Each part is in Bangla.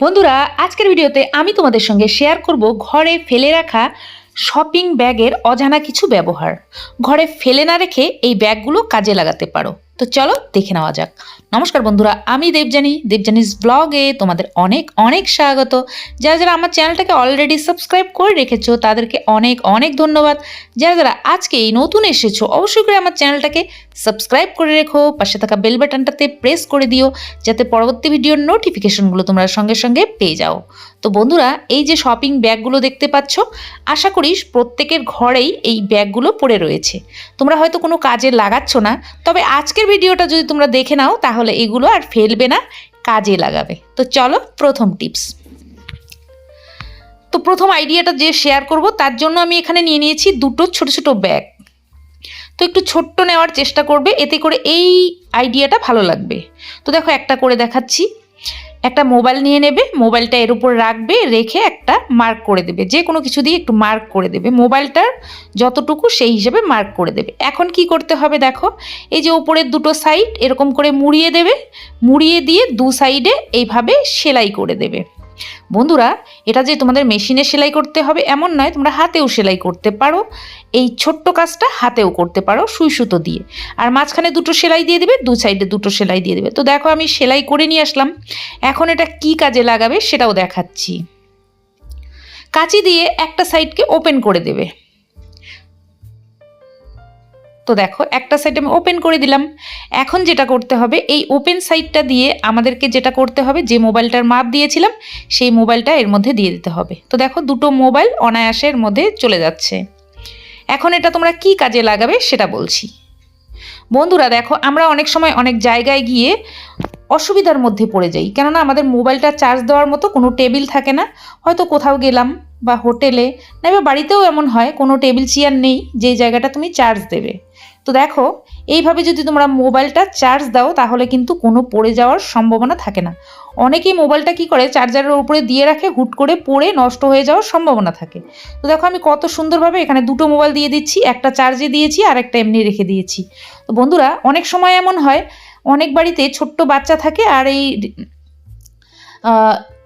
বন্ধুরা, আজকের ভিডিওতে আমি তোমাদের সঙ্গে শেয়ার করব ঘরে ফেলে রাখা শপিং ব্যাগের অজানা কিছু ব্যবহার। ঘরে ফেলে না রেখে এই ব্যাগগুলো কাজে লাগাতে পারো। তো চলো দেখে নেওয়া যাক। নমস্কার বন্ধুরা, আমি দেবজানি দেবজানিস ব্লগে তোমাদের অনেক অনেক স্বাগত। যারা যারা আমার চ্যানেলটাকে অলরেডি সাবস্ক্রাইব করে রেখেছো, তাদেরকে অনেক অনেক ধন্যবাদ। যারা যারা আজকে এই নতুন এসেছ, অবশ্যই করে আমার চ্যানেলটাকে সাবস্ক্রাইব করে রেখো। পাশে থাকা বেল বাটনটাতে প্রেস করে দিও, যাতে পরবর্তী ভিডিওর নোটিফিকেশনগুলো তোমরা সঙ্গে সঙ্গে পেয়ে যাও। তো বন্ধুরা, এই যে শপিং ব্যাগগুলো দেখতে পাচ্ছ, আশা করি প্রত্যেকের ঘরেই এই ব্যাগগুলো পড়ে রয়েছে। তোমরা হয়তো কোনো কাজে লাগাচ্ছ না, তবে আজকের ভিডিওটা যদি তোমরা দেখে নাও, তাহলে এগুলো আর ফেলবে না, কাজে লাগাবে। তো চলো প্রথম টিপস তো প্রথম আইডিয়াটা যে শেয়ার করব, তার জন্য আমি এখানে নিয়ে নিয়েছি দুটো ছোট ছোট ব্যাগ তো একটু ছোট্ট নেওয়ার চেষ্টা করবে, এতে করে এই আইডিয়াটা ভালো লাগবে। তো দেখো একটা করে দেখাচ্ছি। একটা মোবাইল নিয়ে নেবে, মোবাইলটা এর উপর রাখবে, রেখে একটা মার্ক করে দেবে। যে কোনো কিছু দিয়ে একটু মার্ক করে দেবে। মোবাইলটার যতটুকু সেই হিসেবে মার্ক করে দেবে। এখন কি করতে হবে দেখো, এই যে উপরের দুটো সাইড এরকম করে মুড়িয়ে দেবে, মুড়িয়ে দিয়ে দু সাইডে এইভাবে সেলাই করে দেবে। বন্ধুরা, এটা যে তোমাদের মেশিনে সেলাই করতে হবে এমন নয়, তোমরা হাতেও সেলাই করতে পারো। এই ছোট্ট কাজটা হাতেও করতে পারো সুই সুতো দিয়ে। আর মাঝখানে দুটো সেলাই দিয়ে দেবে, দু সাইডে দুটো সেলাই দিয়ে দেবে। তো দেখো, আমি সেলাই করে নিয়ে আসলাম। এখন এটা কি কাজে লাগাবে সেটাও দেখাচ্ছি। কাঁচি দিয়ে একটা সাইডকে ওপেন করে দেবে। তো দেখো, একটা সাইড আমি ওপেন করে দিলাম। এখন যেটা করতে হবে, এই ওপেন সাইডটা দিয়ে আমাদেরকে যেটা করতে হবে, যে মোবাইলটার মাপ দিয়েছিলাম, সেই মোবাইলটা এর মধ্যে দিয়ে দিতে হবে। তো দেখো, দুটো মোবাইল অনায়াসে এর মধ্যে চলে যাচ্ছে। এখন এটা তোমরা কি কাজে লাগাবে সেটা বলছি। বন্ধুরা, দেখো, আমরা অনেক সময় অনেক জায়গায় গিয়ে অসুবিধার মধ্যে পড়ে যাই। কেননা আমাদের মোবাইলটা চার্জ দেওয়ার মতো কোনো টেবিল থাকে না। হয়তো কোথাও গেলাম বা হোটেলে, না বা বাড়িতেও এমন হয়, কোনো টেবিল চেয়ার নেই, যেই জায়গাটা তুমি চার্জ দেবে। তো দেখো, এইভাবে যদি তোমরা মোবাইলটা চার্জ দাও, তাহলে কিন্তু কোনো পড়ে যাওয়ার সম্ভাবনা থাকে না। অনেকেই মোবাইলটা কি করে চার্জারের উপরে দিয়ে রাখে, হুট করে পড়ে নষ্ট হয়ে যাওয়ার সম্ভাবনা থাকে। তো দেখো, আমি কত সুন্দরভাবে এখানে দুটো মোবাইল দিয়ে দিচ্ছি, একটা চার্জে দিয়েছি, আর একটা এমনি রেখে দিয়েছি। তো বন্ধুরা, অনেক সময় এমন হয়, অনেক বাড়িতে ছোট্ট বাচ্চা থাকে, আর এই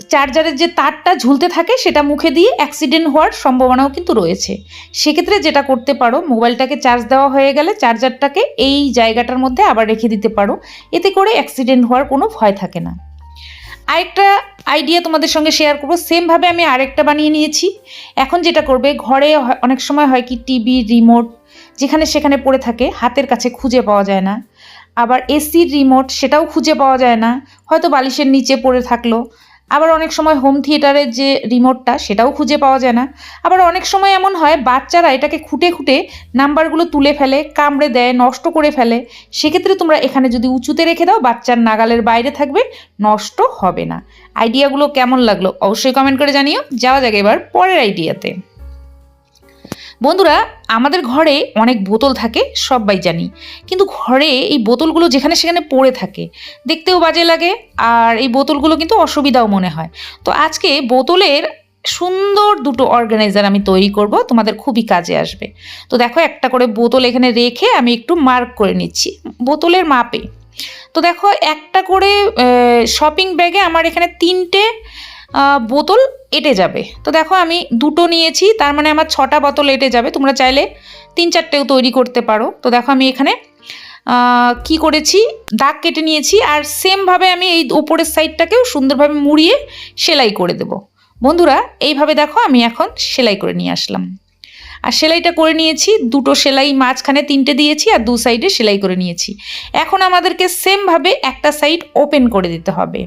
চার্জারের যে তারটা ঝুলতে থাকে সেটা মুখে দিয়ে অ্যাক্সিডেন্ট হওয়ার সম্ভাবনাও কিন্তু রয়েছে। সেক্ষেত্রে যেটা করতে পারো, মোবাইলটাকে চার্জ দেওয়া হয়ে গেলে চার্জারটাকে এই জায়গাটার মধ্যে আবার রেখে দিতে পারো। এতে করে অ্যাক্সিডেন্ট হওয়ার কোনো ভয় থাকে না। আরেকটা আইডিয়া তোমাদের সঙ্গে শেয়ার করব সেমভাবে আমি আরেকটা বানিয়ে নিয়েছি। এখন যেটা করবে, ঘরে অনেক সময় হয় কি টিভি রিমোট যেখানে সেখানে পড়ে থাকে, হাতের কাছে খুঁজে পাওয়া যায় না। আবার এসির রিমোট সেটাও খুঁজে পাওয়া যায় না। হয়তো বালিশের নিচে পড়ে থাকল। আবার অনেক সময় হোম থিয়েটারের যে রিমোটটা সেটাও খুঁজে পাওয়া যায় না। আবার অনেক সময় এমন হয়, বাচ্চারা এটাকে খুঁটে খুঁটে নাম্বারগুলো তুলে ফেলে, কামড়ে দেয়, নষ্ট করে ফেলে। সেক্ষেত্রে তোমরা এখানে যদি উঁচুতে রেখে দাও, বাচ্চার নাগালের বাইরে থাকবে, নষ্ট হবে না। আইডিয়াগুলো কেমন লাগল, অবশ্যই কমেন্ট করে জানিও। যাওয়া যাক এবার পরের আইডিয়াতে বন্ধুরা, আমাদের ঘরে অনেক বোতল থাকে, সবাই জানি। কিন্তু ঘরে এই বোতলগুলো যেখানে সেখানে পড়ে থাকে, দেখতেও বাজে লাগে আর এই বোতলগুলো কিন্তু অসুবিধাও মনে হয়। তো আজকে বোতলের সুন্দর দুটো অর্গানাইজার আমি তৈরি করব, তোমাদের খুবই কাজে আসবে। তো দেখো, একটা করে বোতল এখানে রেখে আমি একটু মার্ক করে নিচ্ছি, বোতলের মাপে। তো দেখো, একটা করে শপিং ব্যাগে আমার এখানে তিনটে বোতল এটে যাবে। তো দেখো আমি দুটো নিয়েছি, তার মানে আমার ছটা বোতল এটে যাবে। তোমরা চাইলে তিন চারটেও তৈরি করতে পারো। তো দেখো আমি এখানে কি করেছি? দাগ কেটে নিয়েছি আর সেমভাবে আমি এই ওপরের সাইডটাকেও সুন্দরভাবে মুড়িয়ে সেলাই করে দেব। বন্ধুরা, এইভাবে দেখো আমি এখন সেলাই করে নিয়ে আসলাম। আর সেলাইটা করে নিয়েছি, দুটো সেলাই মাঝখানে তিনটে দিয়েছি আর দু সাইডে সেলাই করে নিয়েছি। এখন আমাদেরকে সেমভাবে একটা সাইড ওপেন করে দিতে হবে।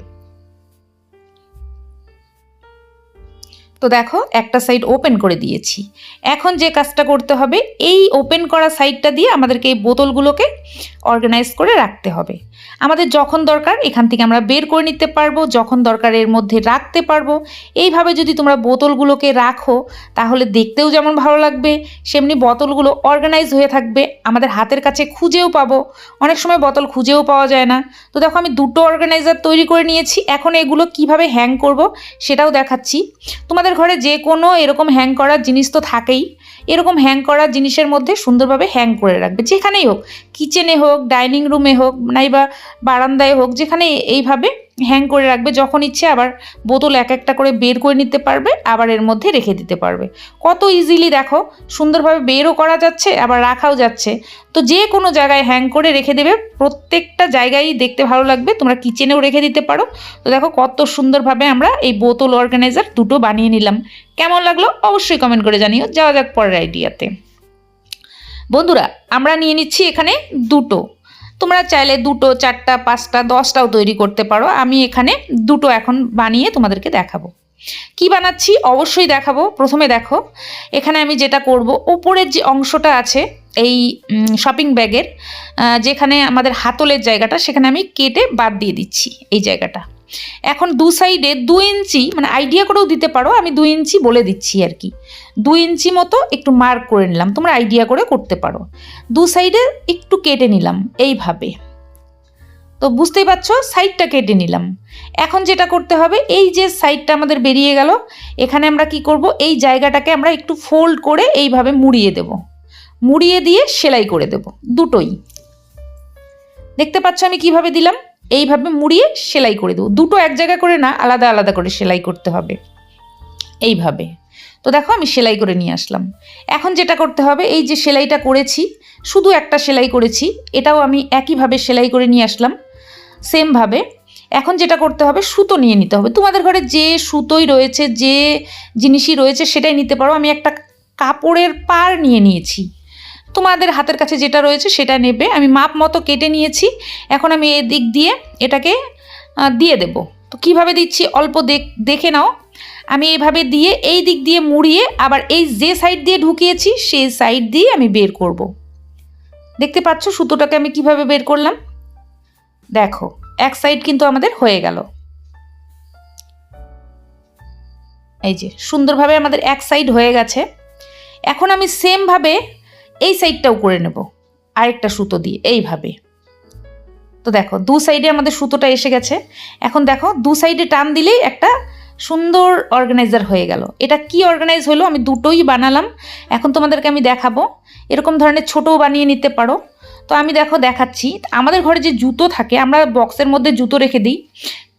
তো দেখো, একটা সাইড ওপেন করে দিয়েছি। এখন যে কাজটা করতে হবে, এই ওপেন করা সাইডটা দিয়ে আমাদেরকে এই বোতলগুলোকে অর্গানাইজ করে রাখতে হবে। আমাদের যখন দরকার, এখান থেকে আমরা বের করে নিতে পারব, যখন দরকার এর মধ্যে রাখতে পারব। এইভাবে যদি তোমরা বোতলগুলোকে রাখো, তাহলে দেখতেও যেমন ভালো লাগবে, সেমনি বোতলগুলো অর্গানাইজ হয়ে থাকবে। আমাদের হাতের কাছে খুঁজেও পাবো। অনেক সময় বোতল খুঁজেও পাওয়া যায় না। তো দেখো, আমি দুটো অর্গানাইজার তৈরি করে নিয়েছি। এখন এগুলো কীভাবে হ্যাং করব, সেটাও দেখাচ্ছি। তোমাদের ঘরে যে কোনো এরকম হ্যাং করার জিনিস তো থাকেই। এরকম হ্যাং করার জিনিসের মধ্যে সুন্দরভাবে হ্যাং করে রাখবে। যেখানেই হোক কিচেনে হোক ডাইনিং রুমে হোক, নাইবা বারান্দায় হোক যেখানে এইভাবে হ্যাং করে রাখবে যখন ইচ্ছে, আবার বোতল এক একটা করে বের করে নিতে পারবে, আবার এর মধ্যে রেখে দিতে পারবে। কত ইজিলি দেখো, সুন্দরভাবে বেরও করা যাচ্ছে, আবার রাখাও যাচ্ছে। তো যে কোনো জায়গায় হ্যাং করে রেখে দেবে, প্রত্যেকটা জায়গায় দেখতে ভালো লাগবে, তোমরা কিচেনেও রেখে দিতে পারো। তো দেখো কত সুন্দরভাবে আমরা এই বোতল অর্গানাইজার দুটো বানিয়ে নিলাম। কেমন লাগল অবশ্যই কমেন্ট করে জানিও। যাওয়া যাক পরের আইডিয়াতে বন্ধুরা, আমরা নিয়ে নিচ্ছি এখানে দুটো। তোমরা চাইলে দুটো, চারটা, পাঁচটা, দশটাও তৈরি করতে পারো। আমি এখানে দুটো এখন বানিয়ে তোমাদেরকে দেখাবো। কি বানাচ্ছি? অবশ্যই দেখাবো। প্রথমে দেখো, এখানে আমি যেটা করব ওপরের যে অংশটা আছে, এই শপিং ব্যাগের যেখানে আমাদের হাতলের জায়গাটা, সেখানে আমি কেটে বাদ দিয়ে দিচ্ছি এই জায়গাটা। এখন দু সাইডে দু ইঞ্চি মানে আইডিয়া করেও দিতে পারো, আমি দু ইঞ্চি বলে দিচ্ছি আর কি। দু ইঞ্চি মতো একটু মার্ক করে নিলাম, তোমরা আইডিয়া করে করতে পারো। দু সাইডে একটু কেটে নিলাম, এইভাবে। তো বুঝতেই পারছ সাইডটা কেটে নিলাম। এখন যেটা করতে হবে, এই যে সাইডটা আমাদের বেরিয়ে গেল, এখানে আমরা কি করব, এই জায়গাটাকে আমরা একটু ফোল্ড করে এইভাবে মুড়িয়ে দেব। মুড়িয়ে দিয়ে সেলাই করে দেব, দুটোই। দেখতে পাচ্ছ আমি কীভাবে দিলাম? এইভাবে মুড়িয়ে সেলাই করে দেবো। দুটো এক জায়গা করে না, আলাদা আলাদা করে সেলাই করতে হবে। এইভাবে। তো দেখো আমি সেলাই করে নিয়ে আসলাম। এখন যেটা করতে হবে, এই যে সেলাইটা করেছি, শুধু একটা সেলাই করেছি, এটাও আমি একইভাবে সেলাই করে নিয়ে আসলাম। সেমভাবে এখন যেটা করতে হবে, সুতো নিয়ে নিতে হবে। তোমাদের ঘরে যে সুতোই রয়েছে, যে জিনিসই রয়েছে, সেটাই নিতে পারো। আমি একটা কাপড়ের পার নিয়ে নিয়েছি। তোমাদের হাতের কাছে যেটা রয়েছে সেটা নেবে। আমি মাপ মতো কেটে নিয়েছি। এখন আমি এদিক দিয়ে এটাকে দিয়ে দেব। তো কীভাবে দিচ্ছি? অল্প দেখে নাও। আমি এইভাবে দিয়ে এই দিক দিয়ে মুড়িয়ে আবার এই যে সাইড দিয়ে ঢুকিয়েছি, সেই সাইড দিয়ে আমি বের করব। দেখতে পাচ্ছ সুতোটাকে আমি কীভাবে বের করলাম? দেখো, এক সাইড কিন্তু আমাদের হয়ে গেল। এই যে, সুন্দরভাবে আমাদের এক সাইড হয়ে গেছে। এখন আমি সেমভাবে এই সাইডটাও করে নেব। আরেকটা সুতো দিয়ে, এইভাবে। তো দেখো, দু সাইডে আমাদের সুতোটা এসে গেছে। এখন দেখো, দু সাইডে টান দিলেই একটা সুন্দর অর্গানাইজার হয়ে গেল। এটা কি অর্গানাইজ হলো? আমি দুটোই বানালাম। এখন তোমাদেরকে আমি দেখাবো। এরকম ধরনের ছোটও বানিয়ে নিতে পারো। তো আমি দেখো, দেখাচ্ছি। আমাদের ঘরে যে জুতো থাকে, আমরা বক্সের মধ্যে জুতো রেখে দিই।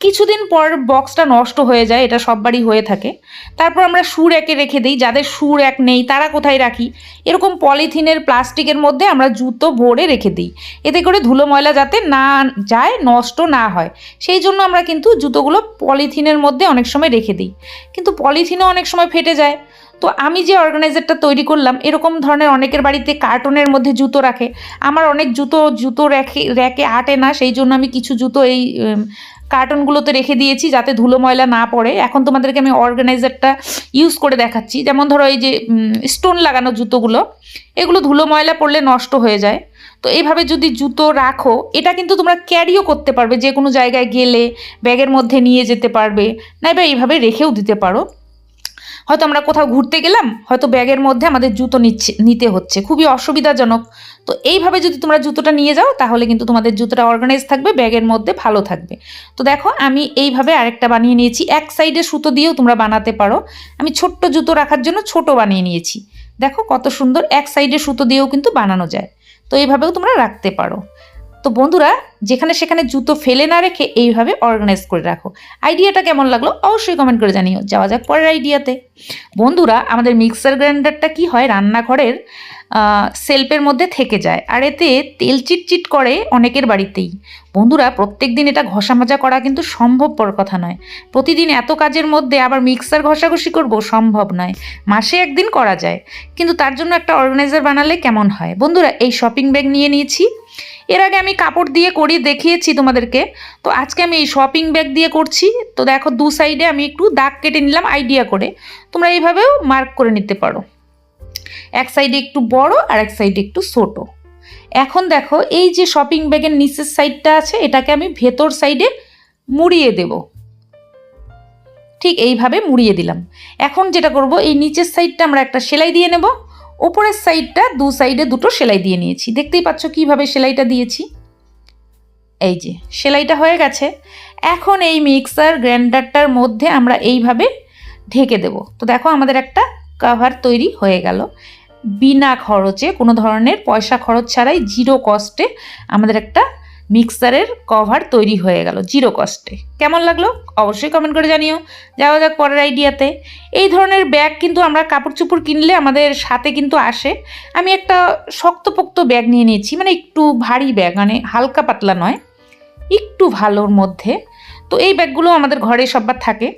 কিছুদিন পর বক্সটা নষ্ট হয়ে যায়, এটা সববারই হয়ে থাকে। তারপর আমরা সুর একে রেখে দিই, যাদের সুর এক নেই, তারা কোথায় রাখি? এরকম পলিথিনের, প্লাস্টিকের মধ্যে আমরা জুতো ভরে রেখে দিই। এতে করে ধুলো ময়লা যাতে না যায়, নষ্ট না হয়। সেই জন্য আমরা কিন্তু জুতোগুলো পলিথিনের মধ্যে অনেক সময় রেখে দিই। কিন্তু পলিথিনও অনেক সময় ফেটে যায়। তো আমি যে অর্গানাইজারটা তৈরি করলাম, এরকম ধরনের অনেকের বাড়িতে কার্টনের মধ্যে জুতো রাখে। আমার অনেক জুতো জুতো রেখে র্যাকে আটে না, সেই জন্য আমি কিছু জুতো এই কার্টনগুলোতে রেখে দিয়েছি যাতে ধুলো ময়লা না পড়ে। এখন তোমাদেরকে আমি অর্গানাইজারটা ইউজ করে দেখাচ্ছি। যেমন ধরো এই যে স্টোন লাগানো জুতোগুলো, এগুলো ধুলো ময়লা পড়লে নষ্ট হয়ে যায়। তো এইভাবে যদি জুতো রাখো, এটা কিন্তু তোমরা ক্যারিও করতে পারবে। যে কোনো জায়গায় গেলে ব্যাগের মধ্যে নিয়ে যেতে পারবে, নাইবা এইভাবে রেখেও দিতে পারো। হয়তো আমরা কোথাও ঘুরতে গেলাম, হয়তো ব্যাগের মধ্যে আমাদের জুতো নিচ্ছে, নিতে হচ্ছে। খুবই অসুবিধাজনক। তো এইভাবে যদি তোমরা জুতোটা নিয়ে যাও, তাহলে কিন্তু তোমাদের জুতোটা অর্গানাইজ থাকবে, ব্যাগের মধ্যে ভালো থাকবে। তো দেখো, আমি এইভাবে আরেকটা বানিয়ে নিয়েছি। এক সাইডে সুতো দিয়েও তোমরা বানাতে পারো। আমি ছোট্ট জুতো রাখার জন্য ছোট বানিয়ে নিয়েছি। দেখো কত সুন্দর, এক সাইডে সুতো দিয়েও কিন্তু বানানো যায়। তো এইভাবেও তোমরা রাখতে পারো। তো বন্ধুরা, যেখানে সেখানে জুতো ফেলে না রেখে এইভাবে অর্গানাইজ করে রাখো। আইডিয়াটা কেমন লাগল অবশ্যই কমেন্ট করে জানিও। যাওয়া যাক পরের আইডিয়াতে বন্ধুরা, আমাদের মিক্সার গ্রাইন্ডারটা কি হয়? রান্নাঘরের সেলফের মধ্যে থেকে যায় আর এতে তেল চিটচিট করে অনেকের বাড়িতেই। বন্ধুরা প্রত্যেক দিন এটা ঘষা মাজা করা কিন্তু সম্ভবপর কথা নয়। প্রতিদিন এত কাজের মধ্যে আবার মিক্সার ঘষাঘষি করব সম্ভব নয়। মাসে একদিন করা যায়। কিন্তু তার জন্য একটা অর্গানাইজার বানালে কেমন হয়? বন্ধুরা, এই শপিং ব্যাগ নিয়ে নিয়েছি। এর আগে আমি কাপড় দিয়ে করি দেখিয়েছি তোমাদেরকে। তো আজকে আমি এই শপিং ব্যাগ দিয়ে করছি। তো দেখো, দু সাইডে আমি একটু দাগ কেটে নিলাম আইডিয়া করে। তোমরা এইভাবেও মার্ক করে নিতে পারো। এক সাইডে একটু বড় আর এক সাইডে একটু ছোট। এখন দেখো, এই যে শপিং ব্যাগের নিচের সাইডটা আছে, এটাকে আমি ভেতর সাইডে মুড়িয়ে দেব। ঠিক এইভাবে মুড়িয়ে দিলাম। এখন যেটা করব, এই নিচের সাইডটা আমরা একটা সেলাই দিয়ে নেব। ওপরের সাইডটা দু সাইডে দুটো সেলাই দিয়ে নিয়েছি। দেখতেই পাচ্ছ কীভাবে সেলাইটা দিয়েছি? এই যে, সেলাইটা হয়ে গেছে। এখন এই মিক্সার গ্রাইন্ডারটার মধ্যে আমরা এইভাবে ঢেকে দেব। তো দেখো আমাদের একটা কাভার তৈরি হয়ে গেল। বিনা খরচে, কোনো ধরনের পয়সা খরচ ছাড়াই জিরো কস্টে আমাদের একটা মিক্সারের কভার তৈরি হয়ে গেল জিরো কস্টে। কেমন লাগল? অবশ্যই কমেন্ট করে জানিও। যাওয়া যাক পরের আইডিয়াতে এই ধরনের ব্যাগ কিন্তু আমরা কাপড় চোপড় কিনলে আমাদের সাথে কিন্তু আসে। আমি একটা শক্তপোক্ত ব্যাগ নিয়ে নিয়েছি মানে একটু ভারী ব্যাগ মানে হালকা পাতলা নয়, একটু ভালোর মধ্যে। তো এই ব্যাগগুলো আমাদের ঘরে সববার থাকে।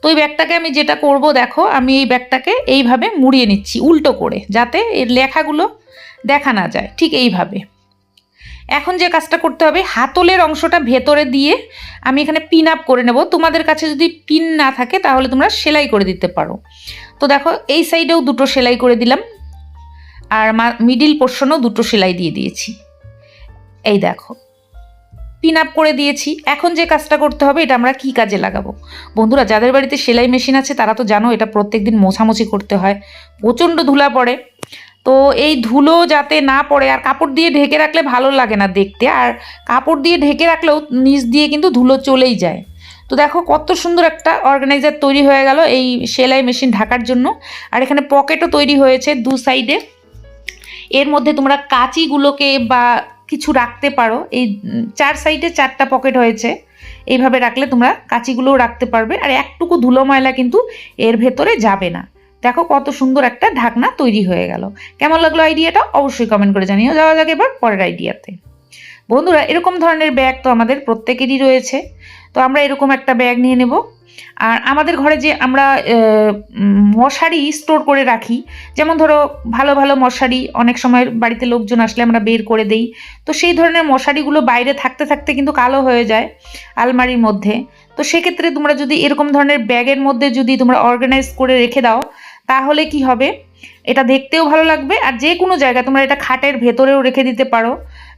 তো এই ব্যাগটাকে আমি যেটা করব দেখো, আমি এই ব্যাগটাকে এইভাবে মুড়িয়ে নিচ্ছি উল্টো করে, যাতে এর লেখাগুলো দেখা না যায়। ঠিক এইভাবে। এখন যে কাজটা করতে হবে, হাতলের অংশটা ভেতরে দিয়ে আমি এখানে পিন আপ করে নেব। তোমাদের কাছে যদি পিন না থাকে, তাহলে তোমরা সেলাই করে দিতে পারো। তো দেখো, এই সাইডেও দুটো সেলাই করে দিলাম। আর মিডিল পোর্শনেও দুটো সেলাই দিয়ে দিয়েছি। এই দেখো পিন আপ করে দিয়েছি। এখন যে কাজটা করতে হবে, এটা আমরা কি কাজে লাগাবো? বন্ধুরা, যাদের বাড়িতে সেলাই মেশিন আছে, তারা তো জানো, এটা প্রত্যেক দিন মোছামুছি করতে হয়। প্রচণ্ড ধুলা পড়ে। তো এই ধুলো যাতে না পড়ে, আর কাপড় দিয়ে ঢেকে রাখলে ভালো লাগে না দেখতে, আর কাপড় দিয়ে ঢেকে রাখলেও নিচ দিয়ে কিন্তু ধুলো চলেই যায়। তো দেখো কত সুন্দর একটা অর্গানাইজার তৈরি হয়ে গেল এই সেলাই মেশিন ঢাকার জন্য। আর এখানে পকেটও তৈরি হয়েছে দু সাইডে। এর মধ্যে তোমরা কাঁচিগুলোকে বা কিছু রাখতে পারো। এই চার সাইডে চারটা পকেট হয়েছে। এইভাবে রাখলে তোমরা কাঁচিগুলোও রাখতে পারবে। আর একটুকু ধুলো ময়লা কিন্তু এর ভেতরে যাবে না। দেখো কত সুন্দর একটা ঢাকনা তৈরি হয়ে গেল। কেমন লাগল আইডিয়াটা অবশ্যই কমেন্ট করে জানিও। যাওয়া যাক এবার পরের আইডিয়াতে বন্ধুরা, এরকম ধরনের ব্যাগ তো আমাদের প্রত্যেকেরই রয়েছে। তো আমরা এরকম একটা ব্যাগ নিয়ে নেব। আর আমাদের ঘরে যে আমরা মশারি স্টোর করে রাখি, যেমন ধরো ভালো ভালো মশারি, অনেক সময় বাড়িতে লোকজন আসলে আমরা বের করে দেই। তো সেই ধরনের মশারিগুলো বাইরে থাকতে থাকতে কিন্তু কালো হয়ে যায় আলমারির মধ্যে। তো সেক্ষেত্রে তোমরা যদি এরকম ধরনের ব্যাগের মধ্যে যদি তোমরা অর্গানাইজ করে রেখে দাও তাহলে কি হবে? এটা দেখতেও ভালো লাগবে আর যে কোনো জায়গায় তোমরা এটা খাটের ভেতরেও রেখে দিতে পারো।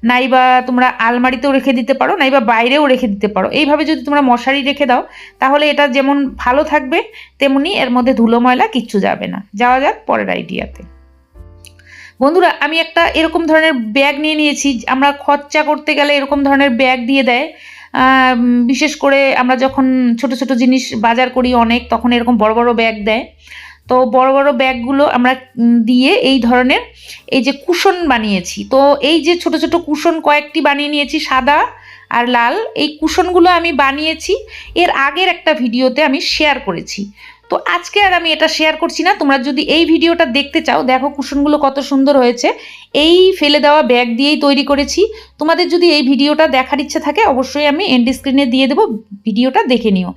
নাইবা তোমরা আলমারিতেও রেখে দিতে পারো, নাইবা বাইরেও রেখে দিতে পারো। এইভাবে যদি তোমরা মশারি রেখে দাও, তাহলে এটা যেমন ভালো থাকবে, তেমনি এর মধ্যে ধুলো, ময়লা কিচ্ছু যাবে না। যাওয়া যাক পরের আইডিয়াতে। বন্ধুরা, আমি একটা এরকম ধরনের ব্যাগ নিয়ে নিয়েছি। আমরা খরচা করতে গেলে এরকম ধরনের ব্যাগ দিয়ে দেয়। বিশেষ করে আমরা যখন ছোট ছোট জিনিস বাজার করি অনেক, তখন এরকম বড় বড় ব্যাগ দেয়। তো বড় বড় ব্যাগগুলো আমরা দিয়ে এই ধরনের এই যে কুশন বানিয়েছি। তো এই যে ছোট ছোট কুশন কয়েকটি বানিয়ে নিয়েছি, সাদা আর লাল। এই কুশনগুলো আমি বানিয়েছি, এর আগের একটা ভিডিওতে আমি শেয়ার করেছি। তো আজকে আর আমি এটা শেয়ার করছি না, তোমরা যদি এই ভিডিওটা দেখতে চাও, দেখো কুশনগুলো কত সুন্দর হয়েছে। এই ফেলে দেওয়া ব্যাগ দিয়েই তৈরি করেছি। তোমাদের যদি এই ভিডিওটা দেখার ইচ্ছে থাকে, অবশ্যই আমি এন্ড স্ক্রিনে দিয়ে দেবো, ভিডিওটা দেখে নিও।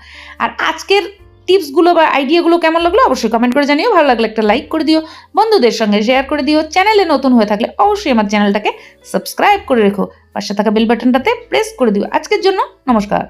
আর আজকের টিপসগুলো বা আইডিয়াগুলো কেমন লাগল অবশ্যই কমেন্ট করে জানিও। ভালো লাগলে একটা লাইক করে দিও। বন্ধুদের সঙ্গে শেয়ার করে দিও। চ্যানেলে নতুন হয়ে থাকলে অবশ্যই আমার চ্যানেলটাকে সাবস্ক্রাইব করে রেখো। পাশে থাকা বেল বাটনটাতে প্রেস করে দিও। আজকের জন্য নমস্কার।